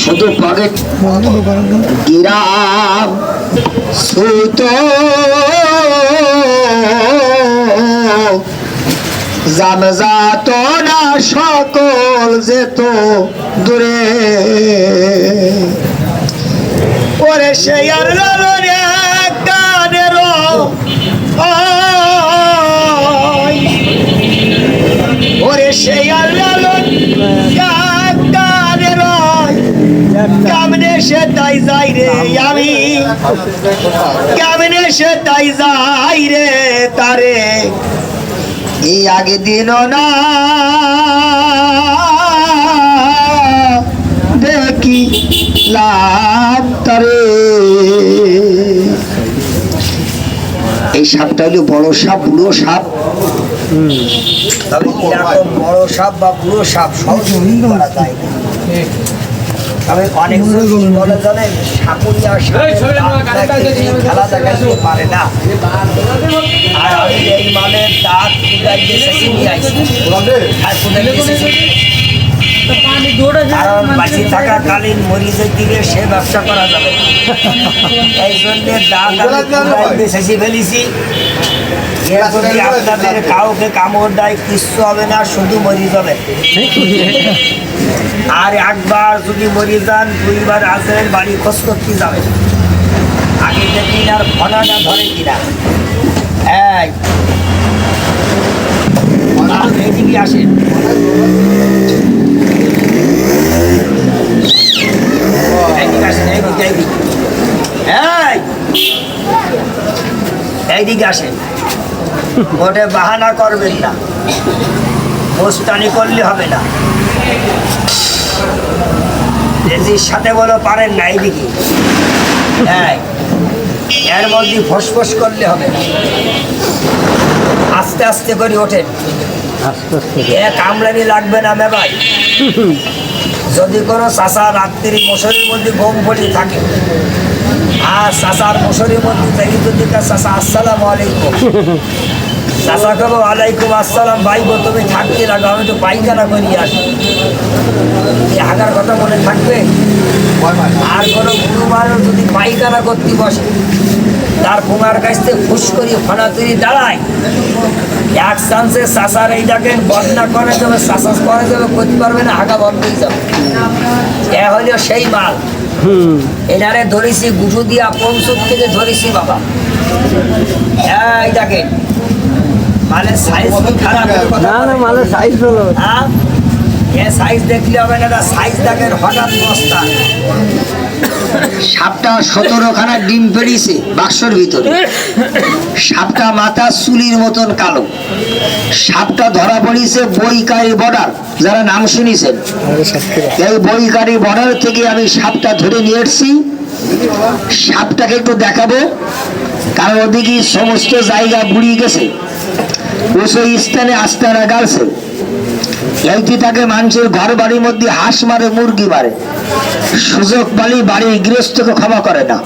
শুধু পাবে গিরাম সুত। জামজাত না সকল যেত দূরে। পরে সে আর আমি কেমনে সে তাই যাই রে তারে? এই আগে দিন না। দেখি লাভ তারে। এই সাপটা হলো বড় সাপ বুড়ো সাপ। তবে এরকম বড় সাপ বা বুড়ো সাপ করা যায়? তবে অনেক বলে খেলা দেখাতে পারে না। আর আমি এই মালের দাঁত কুদাই এসেছি নিয়ে আইছি আর কারণ বাঁচি থাকাকালীন মরিচের দিকে সে ব্যবসা করা যাবে এই জন্য দাঁত আমি ফেলেছি। আপনাদের কাউকে কামড় দেয় কিচ্ছু হবে না শুধু মরি যাবে। আর একবার যদি মরি যান দুইবার আসেন বাড়ি খোঁজ করতে যাবে। আগে দেখি আর ফনাটা ধরে কিনা। এই। এইদিকে আসেন। এইদিকে আসেন এইদিকে এইদিকে এই। এইদিকে আসেন। মোটে বাহানা করবেন না। মোস্তানি করলে হবে না। রেজির সাথে বলো পারেন না এইদিকে। এই, এর মধ্যে ফসফস করলে হবে না। আস্তে আস্তে করে ওঠেন। এ কামড়ানি লাগবে না মেবাই যদি কোনো চাষা রাত্রি মশারির মধ্যে গম পড়ে থাকে আর চাষার মশারির মধ্যে থেকে যদি চাষা আসসালাম আলাইকুম। চাষা খাব আলাইকুম আসসালাম ভাই গো তুমি থাকতে লাগো আমি তো পাইখানা করিয়ে আসি। হাগার কথা মনে থাকবে? আর কোনো গুরুবারও যদি পায়খানা করতে বসে তার কুমার কাছ থেকে ফুস করি ফানা তৈরি দাঁড়ায়। এক চান্সে চাষার এই ডাকেন বদনা করে যাবে চাষা করে যাবে করতে পারবে না হাগা বন্ধ হয়ে যাবে। এ হলো সেই মাল। এনারে ধরেছি গুঠু দিয়া পঞ্চুর থেকে ধরেছি বাবা। এই দেখেন মালের সাইজ খারাপ না না মালের সাইজ হলো। হ্যাঁ? এ সাইজ দেখলে হবে না সাইজ দেখেন হঠাৎ বস্তা। সাপটা সতেরোখানা ডিম বাক্সর ভিতরে। সাপটা মাথা চুলির মতন কালো। সাপটা ধরা পড়িছে বইকারি বর্ডার। যারা নাম শুনিছেন। এই বইকারি বর্ডার থেকে আমি সাপটা ধরে নিয়ে এসছি। সাপটাকে একটু দেখাবো। কারণ ওদিকে সমস্ত জায়গা বুড়িয়ে গেছে। উঁচু স্থানে আস্তারা গালছে এইটি তাকে মানুষের ঘর বাড়ির মধ্যে হাঁস মারে, মুরগি মারে। সুযোগ পালি বাড়ির গৃহস্থকে ক্ষমা করে না।